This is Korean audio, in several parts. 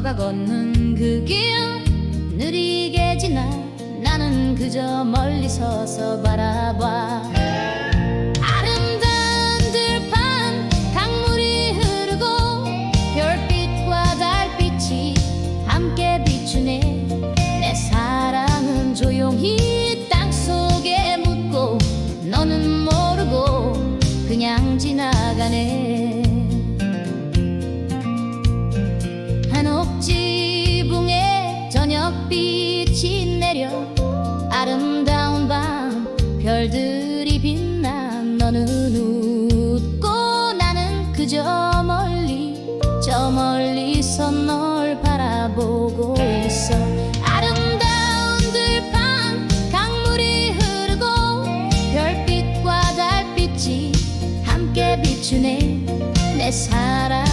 너가 걷는 그 길 느리게 지나. 나는 그저 멀리 서서 바라봐. 내려. 아름다운 밤 별들이 빛나 너는 웃고 나는 그저 멀리 저 멀리서 널 바라보고 있어. 아름다운 들판 강물이 흐르고 별빛과 달빛이 함께 비추네. 내 사랑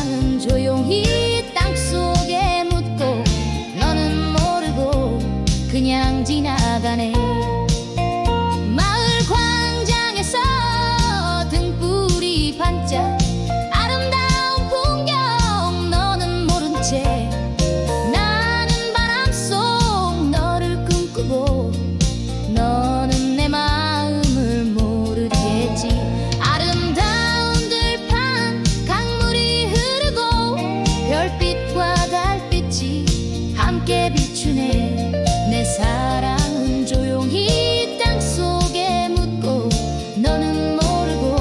내 사랑 조용히 땅속에 묻고 너는 모르고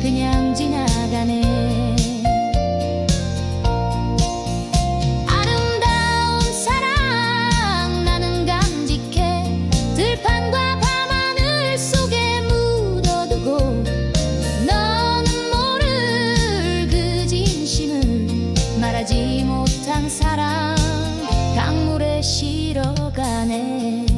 그냥 지나가네. 아름다운 사랑 나는 간직해 들판과 밤하늘 속에 묻어두고 너는 모를 그 진심을 말하지 못한 사랑. かね